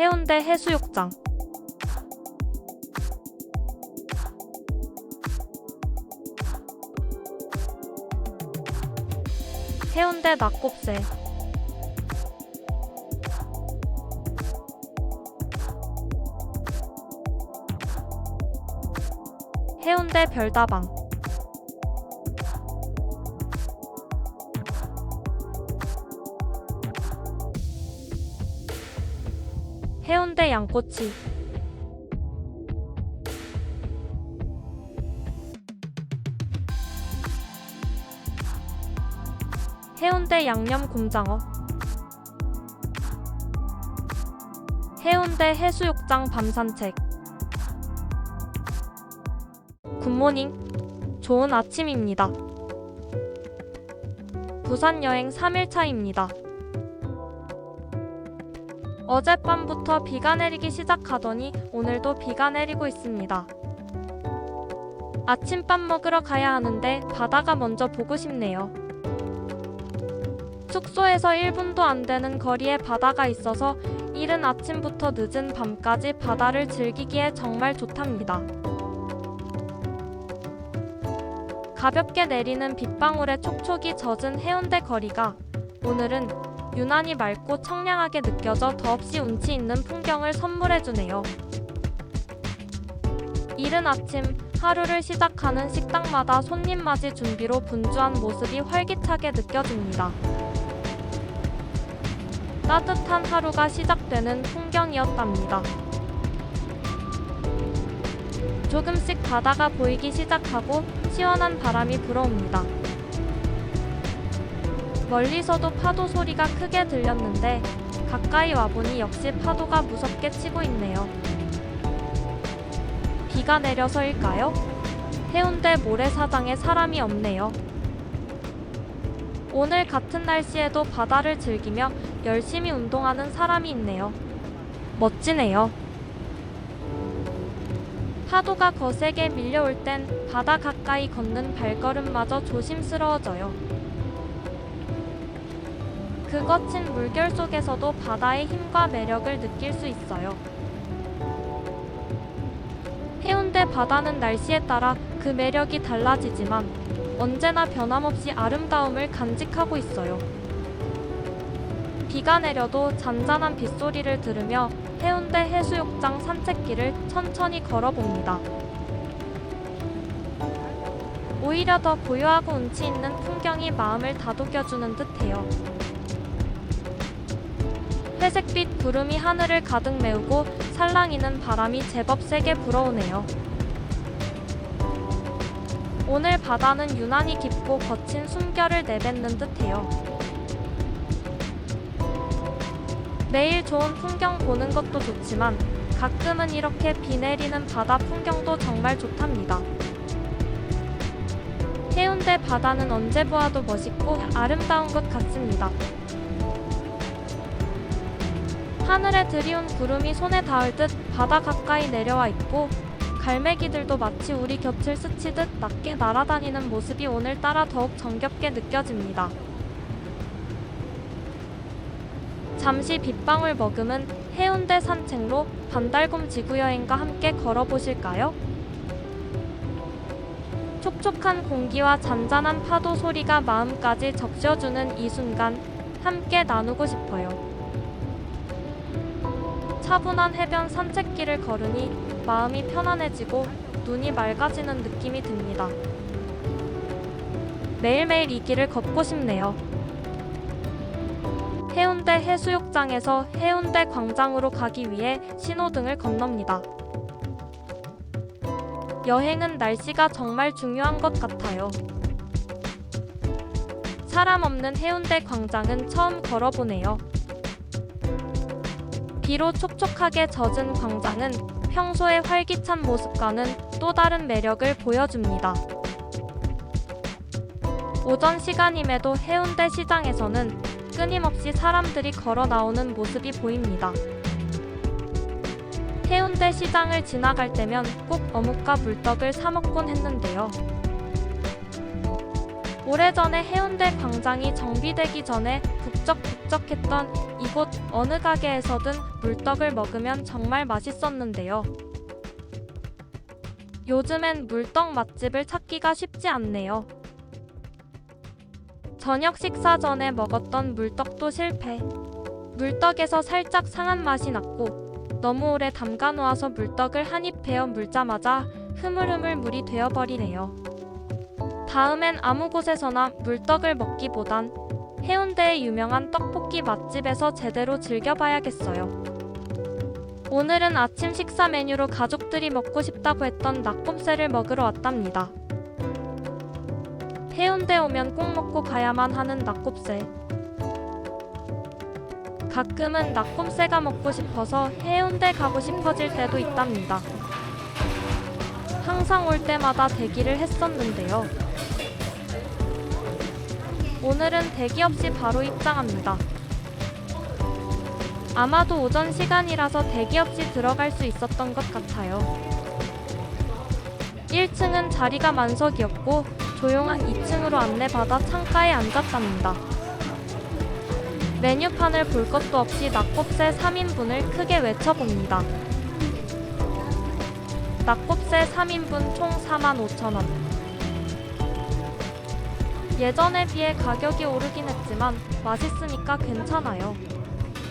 해운대 해수욕장. 해운대 낙곱새. 해운대 별다방. 해운대 양꼬치. 해운대 양념 곰장어. 해운대 해수욕장 밤 산책. 굿모닝. 좋은 아침입니다. 부산 여행 3일차입니다. 어젯밤부터 비가 내리기 시작하더니 오늘도 비가 내리고 있습니다. 아침밥 먹으러 가야 하는데 바다가 먼저 보고 싶네요. 숙소에서 1분도 안 되는 거리에 바다가 있어서 이른 아침부터 늦은 밤까지 바다를 즐기기에 정말 좋답니다. 가볍게 내리는 빗방울에 촉촉이 젖은 해운대 거리가 오늘은 유난히 맑고 청량하게 느껴져 더없이 운치 있는 풍경을 선물해주네요. 이른 아침 하루를 시작하는 식당마다 손님 맞이 준비로 분주한 모습이 활기차게 느껴집니다. 따뜻한 하루가 시작되는 풍경이었답니다. 조금씩 바다가 보이기 시작하고 시원한 바람이 불어옵니다. 멀리서도 파도 소리가 크게 들렸는데 가까이 와보니 역시 파도가 무섭게 치고 있네요. 비가 내려서일까요? 해운대 모래사장에 사람이 없네요. 오늘 같은 날씨에도 바다를 즐기며 열심히 운동하는 사람이 있네요. 멋지네요. 파도가 거세게 밀려올 땐 바다 가까이 걷는 발걸음마저 조심스러워져요. 그 거친 물결 속에서도 바다의 힘과 매력을 느낄 수 있어요. 해운대 바다는 날씨에 따라 그 매력이 달라지지만 언제나 변함없이 아름다움을 간직하고 있어요. 비가 내려도 잔잔한 빗소리를 들으며 해운대 해수욕장 산책길을 천천히 걸어봅니다. 오히려 더 고요하고 운치 있는 풍경이 마음을 다독여주는 듯해요. 회색빛 구름이 하늘을 가득 메우고 살랑이는 바람이 제법 세게 불어오네요. 오늘 바다는 유난히 깊고 거친 숨결을 내뱉는 듯해요. 매일 좋은 풍경 보는 것도 좋지만 가끔은 이렇게 비 내리는 바다 풍경도 정말 좋답니다. 해운대 바다는 언제 보아도 멋있고 아름다운 것 같습니다. 하늘에 드리운 구름이 손에 닿을 듯 바다 가까이 내려와 있고 갈매기들도 마치 우리 곁을 스치듯 낮게 날아다니는 모습이 오늘따라 더욱 정겹게 느껴집니다. 잠시 빗방울 머금은 해운대 산책로 반달곰 지구여행과 함께 걸어보실까요? 촉촉한 공기와 잔잔한 파도 소리가 마음까지 적셔주는 이 순간 함께 나누고 싶어요. 차분한 해변 산책길을 걸으니 마음이 편안해지고 눈이 맑아지는 느낌이 듭니다. 매일매일 이 길을 걷고 싶네요. 해운대 해수욕장에서 해운대 광장으로 가기 위해 신호등을 건넙니다. 여행은 날씨가 정말 중요한 것 같아요. 사람 없는 해운대 광장은 처음 걸어보네요. 비로 촉촉하게 젖은 광장은 평소의 활기찬 모습과는 또 다른 매력을 보여줍니다. 오전 시간임에도 해운대 시장에서는 끊임없이 사람들이 걸어 나오는 모습이 보입니다. 해운대 시장을 지나갈 때면 꼭 어묵과 물떡을 사 먹곤 했는데요. 오래전에 해운대 광장이 정비되기 전에 북적북적했던 이곳 어느 가게에서든 물떡을 먹으면 정말 맛있었는데요. 요즘엔 물떡 맛집을 찾기가 쉽지 않네요. 저녁 식사 전에 먹었던 물떡도 실패. 물떡에서 살짝 상한 맛이 났고 너무 오래 담가 놓아서 물떡을 한 입 베어 물자마자 흐물흐물 물이 되어버리네요. 다음엔 아무 곳에서나 물떡을 먹기보단 해운대의 유명한 떡볶이 맛집에서 제대로 즐겨봐야겠어요. 오늘은 아침 식사 메뉴로 가족들이 먹고 싶다고 했던 낙곱새를 먹으러 왔답니다. 해운대 오면 꼭 먹고 가야만 하는 낙곱새. 가끔은 낙곱새가 먹고 싶어서 해운대 가고 싶어질 때도 있답니다. 항상 올 때마다 대기를 했었는데요. 오늘은 대기 없이 바로 입장합니다. 아마도 오전 시간이라서 대기 없이 들어갈 수 있었던 것 같아요. 1층은 자리가 만석이었고 조용한 2층으로 안내받아 창가에 앉았답니다. 메뉴판을 볼 것도 없이 낙곱새 3인분을 크게 외쳐봅니다. 낙곱새 3인분 총 45,000원. 예전에 비해 가격이 오르긴 했지만 맛있으니까 괜찮아요.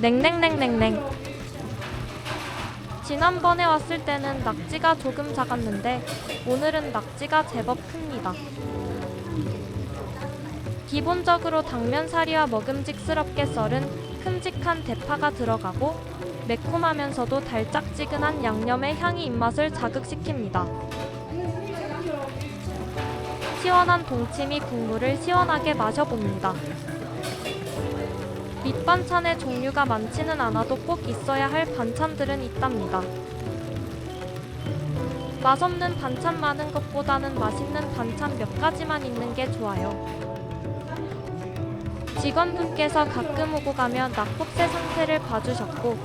냉냉냉냉냉. 지난번에 왔을 때는 낙지가 조금 작았는데 오늘은 낙지가 제법 큽니다. 기본적으로 당면사리와 먹음직스럽게 썰은 큼직한 대파가 들어가고 매콤하면서도 달짝지근한 양념의 향이 입맛을 자극시킵니다. 시원한 동치미 국물을 시원하게 마셔봅니다. 밑반찬의 종류가 많지는 않아도 꼭 있어야 할 반찬들은 있답니다. 맛없는 반찬 많은 것보다는 맛있는 반찬 몇 가지만 있는 게 좋아요. 직원분께서 가끔 오고 가면 낙곱새 상태를 봐주셨고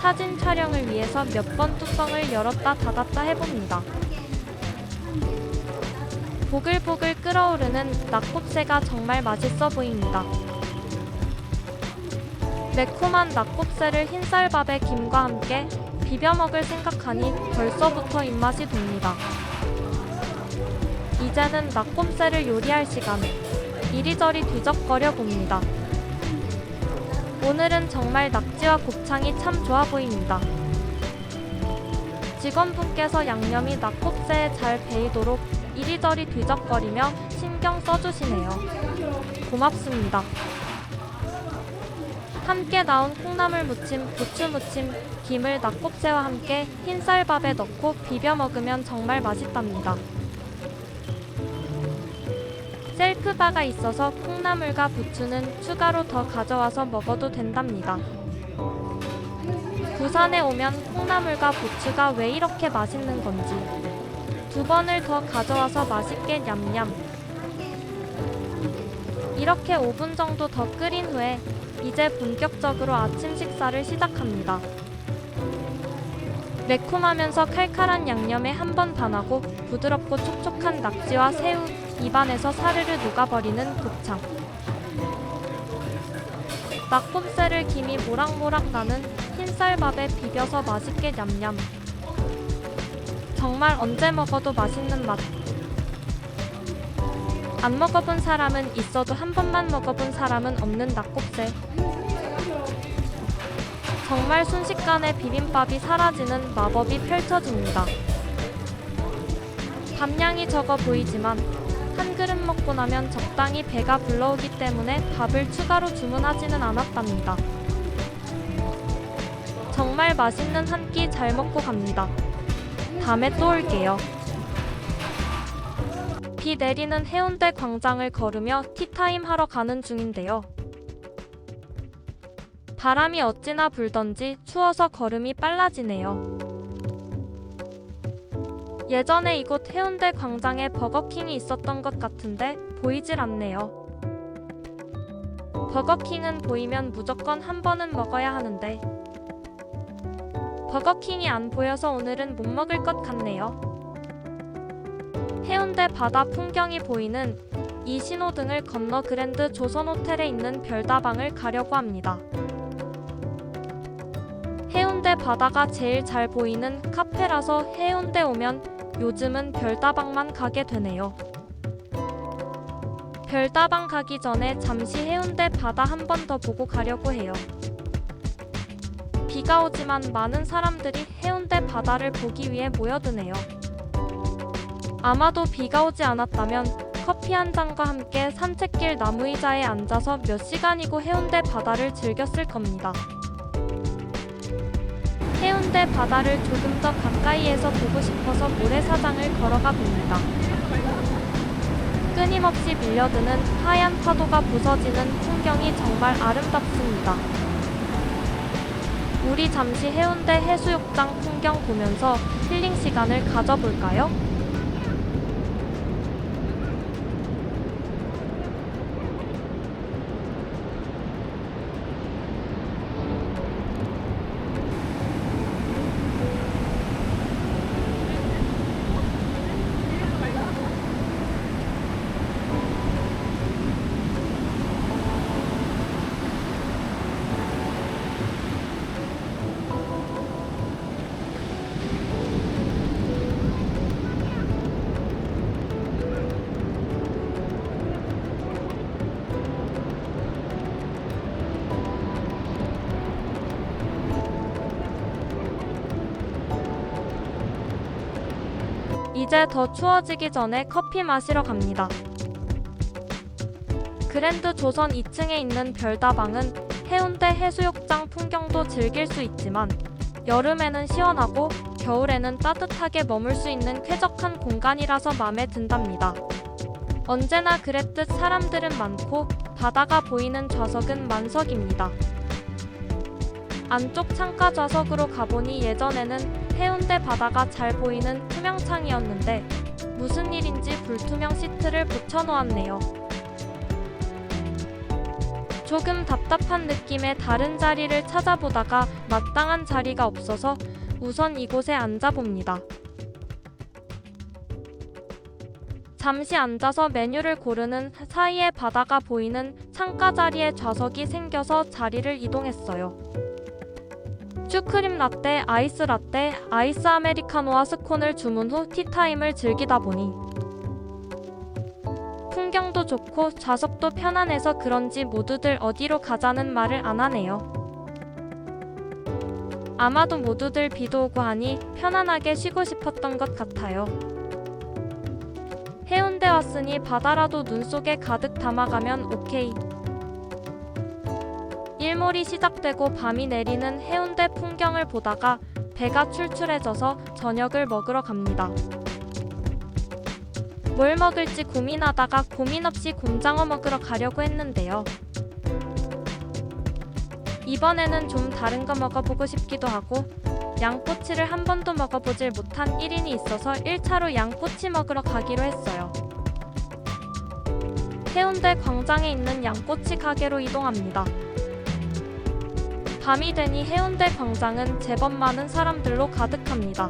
사진 촬영을 위해서 몇 번 뚜껑을 열었다 닫았다 해봅니다. 보글보글 끓어오르는 낙곱새가 정말 맛있어 보입니다. 매콤한 낙곱새를 흰쌀밥에 김과 함께 비벼 먹을 생각하니 벌써부터 입맛이 돕니다. 이제는 낙곱새를 요리할 시간. 이리저리 뒤적거려 봅니다. 오늘은 정말 낙지와 곱창이 참 좋아 보입니다. 직원분께서 양념이 낙곱새에 잘 배이도록 이리저리 뒤적거리며 신경 써주시네요. 고맙습니다. 함께 나온 콩나물 무침, 부추 무침, 김을 낙곱새와 함께 흰쌀밥에 넣고 비벼 먹으면 정말 맛있답니다. 셀프바가 있어서 콩나물과 부추는 추가로 더 가져와서 먹어도 된답니다. 부산에 오면 콩나물과 부추가 왜 이렇게 맛있는 건지 두 번을 더 가져와서 맛있게 냠냠 이렇게 5분 정도 더 끓인 후에 이제 본격적으로 아침 식사를 시작합니다. 매콤하면서 칼칼한 양념에 한 번 반하고 부드럽고 촉촉한 낙지와 새우, 입안에서 사르르 녹아버리는 곱창. 낙곱새를 김이 모락모락 나는 흰쌀밥에 비벼서 맛있게 냠냠. 정말 언제 먹어도 맛있는 맛. 안 먹어본 사람은 있어도 한 번만 먹어본 사람은 없는 낙곱새. 정말 순식간에 비빔밥이 사라지는 마법이 펼쳐집니다. 밥량이 적어 보이지만 한 그릇 먹고 나면 적당히 배가 불러오기 때문에 밥을 추가로 주문하지는 않았답니다. 정말 맛있는 한 끼 잘 먹고 갑니다. 다음에 또 올게요. 비 내리는 해운대 광장을 걸으며 티타임 하러 가는 중인데요. 바람이 어찌나 불던지 추워서 걸음이 빨라지네요. 예전에 이곳 해운대 광장에 버거킹이 있었던 것 같은데 보이질 않네요. 버거킹은 보이면 무조건 한 번은 먹어야 하는데 버거킹이 안 보여서 오늘은 못 먹을 것 같네요. 해운대 바다 풍경이 보이는 이 신호등을 건너 그랜드 조선 호텔에 있는 별다방을 가려고 합니다. 해운대 바다가 제일 잘 보이는 카페라서 해운대 오면 요즘은 별다방만 가게 되네요. 별다방 가기 전에 잠시 해운대 바다 한 번 더 보고 가려고 해요. 비가 오지만 많은 사람들이 해운대 바다를 보기 위해 모여드네요. 아마도 비가 오지 않았다면 커피 한 잔과 함께 산책길 나무 의자에 앉아서 몇 시간이고 해운대 바다를 즐겼을 겁니다. 해운대 바다를 조금 더 가까이에서 보고 싶어서 모래사장을 걸어가 봅니다. 끊임없이 밀려드는 하얀 파도가 부서지는 풍경이 정말 아름답습니다. 우리 잠시 해운대 해수욕장 풍경 보면서 힐링 시간을 가져볼까요? 이제 더 추워지기 전에 커피 마시러 갑니다. 그랜드 조선 2층에 있는 별다방은 해운대 해수욕장 풍경도 즐길 수 있지만 여름에는 시원하고 겨울에는 따뜻하게 머물 수 있는 쾌적한 공간이라서 마음에 든답니다. 언제나 그랬듯 사람들은 많고 바다가 보이는 좌석은 만석입니다. 안쪽 창가 좌석으로 가보니 예전에는 해운대 바다가 잘 보이는 투명창이었는데 무슨 일인지 불투명 시트를 붙여놓았네요. 조금 답답한 느낌에 다른 자리를 찾아보다가 마땅한 자리가 없어서 우선 이곳에 앉아봅니다. 잠시 앉아서 메뉴를 고르는 사이에 바다가 보이는 창가 자리에 좌석이 생겨서 자리를 이동했어요. 슈크림 라떼, 아이스 라떼, 아이스 아메리카노와 스콘을 주문 후 티타임을 즐기다 보니 풍경도 좋고 좌석도 편안해서 그런지 모두들 어디로 가자는 말을 안 하네요. 아마도 모두들 비도 오고 하니 편안하게 쉬고 싶었던 것 같아요. 해운대 왔으니 바다라도 눈 속에 가득 담아가면 오케이. 일몰이 시작되고 밤이 내리는 해운대 풍경을 보다가 배가 출출해져서 저녁을 먹으러 갑니다. 뭘 먹을지 고민하다가 고민 없이 곰장어 먹으러 가려고 했는데요. 이번에는 좀 다른 거 먹어보고 싶기도 하고 양꼬치를 한 번도 먹어보질 못한 1인이 있어서 1차로 양꼬치 먹으러 가기로 했어요. 해운대 광장에 있는 양꼬치 가게로 이동합니다. 밤이 되니 해운대 광장은 제법 많은 사람들로 가득합니다.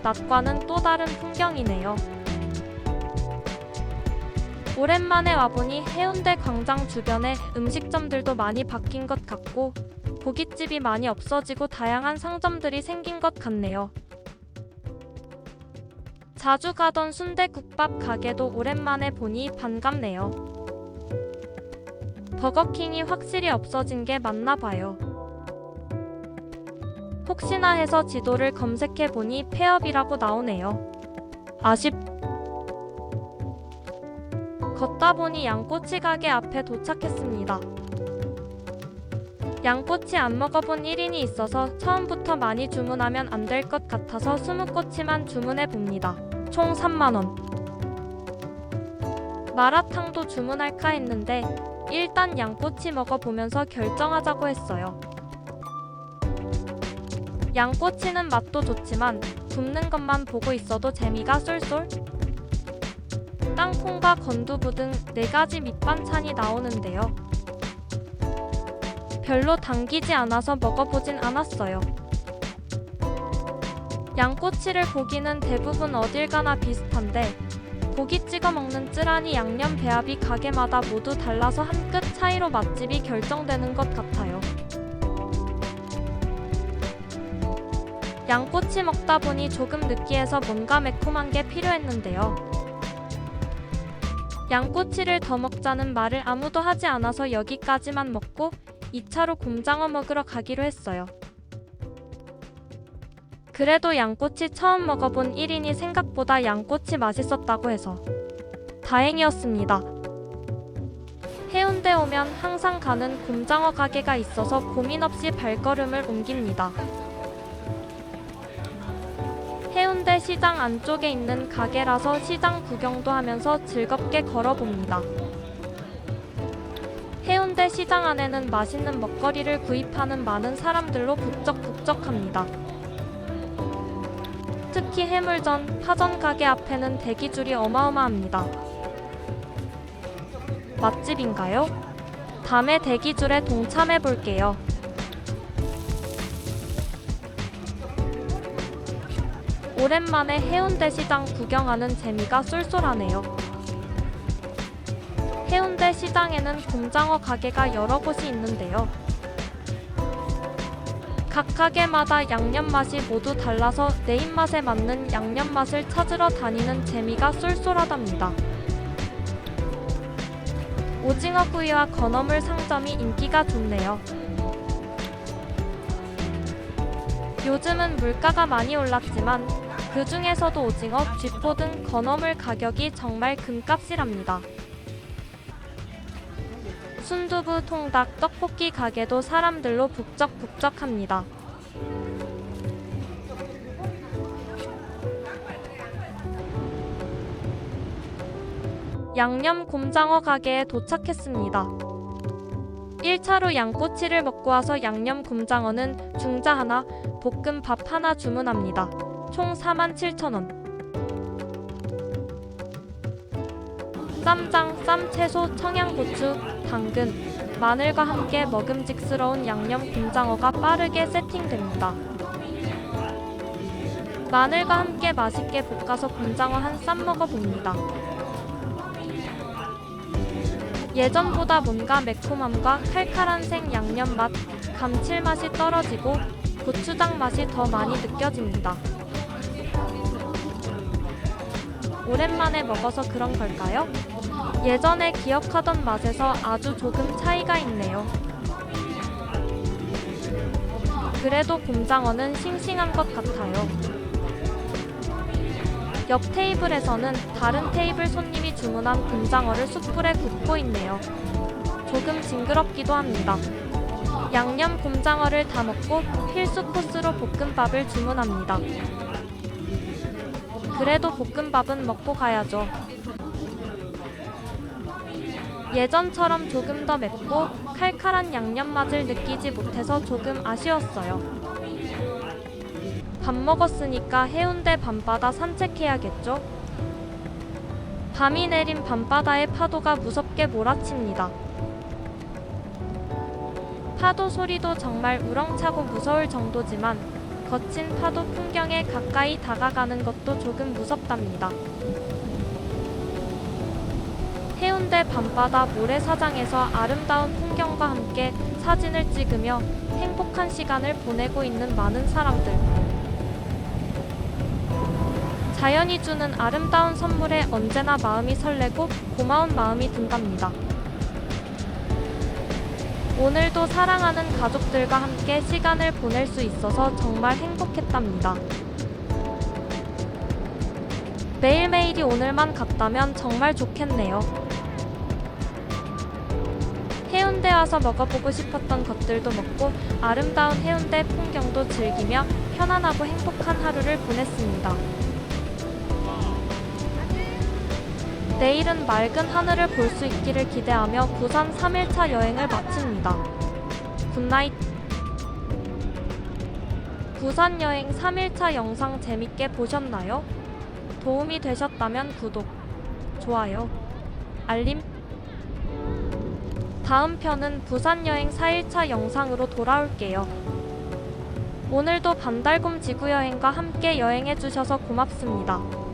낮과는 또 다른 풍경이네요. 오랜만에 와보니 해운대 광장 주변에 음식점들도 많이 바뀐 것 같고 고깃집이 많이 없어지고 다양한 상점들이 생긴 것 같네요. 자주 가던 순대국밥 가게도 오랜만에 보니 반갑네요. 버거킹이 확실히 없어진 게 맞나 봐요. 혹시나 해서 지도를 검색해 보니 폐업이라고 나오네요. 아쉽. 걷다 보니 양꼬치 가게 앞에 도착했습니다. 양꼬치 안 먹어본 1인이 있어서 처음부터 많이 주문하면 안 될 것 같아서 20꼬치만 주문해 봅니다. 총 3만원. 마라탕도 주문할까 했는데 일단 양꼬치 먹어보면서 결정하자고 했어요. 양꼬치는 맛도 좋지만 굽는 것만 보고 있어도 재미가 쏠쏠. 땅콩과 건두부 등네 가지 밑반찬이 나오는데요. 별로 당기지 않아서 먹어보진 않았어요. 양꼬치를 보기는 대부분 어딜 가나 비슷한데 고기 찍어 먹는 쯔라니 양념 배합이 가게마다 모두 달라서 한 끗 차이로 맛집이 결정되는 것 같아요. 양꼬치 먹다 보니 조금 느끼해서 뭔가 매콤한 게 필요했는데요. 양꼬치를 더 먹자는 말을 아무도 하지 않아서 여기까지만 먹고 2차로 곰장어 먹으러 가기로 했어요. 그래도 양꼬치 처음 먹어본 1인이 생각보다 양꼬치 맛있었다고 해서 다행이었습니다. 해운대 오면 항상 가는 곰장어 가게가 있어서 고민 없이 발걸음을 옮깁니다. 해운대 시장 안쪽에 있는 가게라서 시장 구경도 하면서 즐겁게 걸어봅니다. 해운대 시장 안에는 맛있는 먹거리를 구입하는 많은 사람들로 북적북적합니다. 특히 해물전, 파전 가게 앞에는 대기줄이 어마어마합니다. 맛집인가요? 다음에 대기줄에 동참해 볼게요. 오랜만에 해운대 시장 구경하는 재미가 쏠쏠하네요. 해운대 시장에는 곰장어 가게가 여러 곳이 있는데요. 각 가게마다 양념 맛이 모두 달라서 내 입맛에 맞는 양념 맛을 찾으러 다니는 재미가 쏠쏠하답니다. 오징어 구이와 건어물 상점이 인기가 좋네요. 요즘은 물가가 많이 올랐지만 그 중에서도 오징어, 쥐포 등 건어물 가격이 정말 금값이랍니다. 순두부, 통닭, 떡볶이 가게도 사람들로 북적북적합니다. 양념 곰장어 가게에 도착했습니다. 1차로 양꼬치를 먹고 와서 양념 곰장어는 중자 하나, 볶음밥 하나 주문합니다. 총 47,000원. 쌈장, 쌈채소, 청양고추, 당근, 마늘과 함께 먹음직스러운 양념 곰장어가 빠르게 세팅됩니다. 마늘과 함께 맛있게 볶아서 곰장어 한 쌈 먹어봅니다. 예전보다 뭔가 매콤함과 칼칼한 생 양념 맛, 감칠맛이 떨어지고 고추장 맛이 더 많이 느껴집니다. 오랜만에 먹어서 그런 걸까요? 예전에 기억하던 맛에서 아주 조금 차이가 있네요. 그래도 곰장어는 싱싱한 것 같아요. 옆 테이블에서는 다른 테이블 손님이 주문한 곰장어를 숯불에 굽고 있네요. 조금 징그럽기도 합니다. 양념 곰장어를 다 먹고 필수 코스로 볶음밥을 주문합니다. 그래도 볶음밥은 먹고 가야죠. 예전처럼 조금 더 맵고 칼칼한 양념 맛을 느끼지 못해서 조금 아쉬웠어요. 밥 먹었으니까 해운대 밤바다 산책해야겠죠? 밤이 내린 밤바다의 파도가 무섭게 몰아칩니다. 파도 소리도 정말 우렁차고 무서울 정도지만 거친 파도 풍경에 가까이 다가가는 것도 조금 무섭답니다. 해운대 밤바다 모래사장에서 아름다운 풍경과 함께 사진을 찍으며 행복한 시간을 보내고 있는 많은 사람들. 자연이 주는 아름다운 선물에 언제나 마음이 설레고 고마운 마음이 든답니다. 오늘도 사랑하는 가족들과 함께 시간을 보낼 수 있어서 정말 행복했답니다. 매일매일이 오늘만 같다면 정말 좋겠네요. 해운대 와서 먹어보고 싶었던 것들도 먹고 아름다운 해운대 풍경도 즐기며 편안하고 행복한 하루를 보냈습니다. 내일은 맑은 하늘을 볼 수 있기를 기대하며 부산 3일차 여행을 마칩니다. 굿나잇. 부산 여행 3일차 영상 재밌게 보셨나요? 도움이 되셨다면 구독, 좋아요, 알림. 다음 편은 부산 여행 4일차 영상으로 돌아올게요. 오늘도 반달곰 지구 여행과 함께 여행해 주셔서 고맙습니다.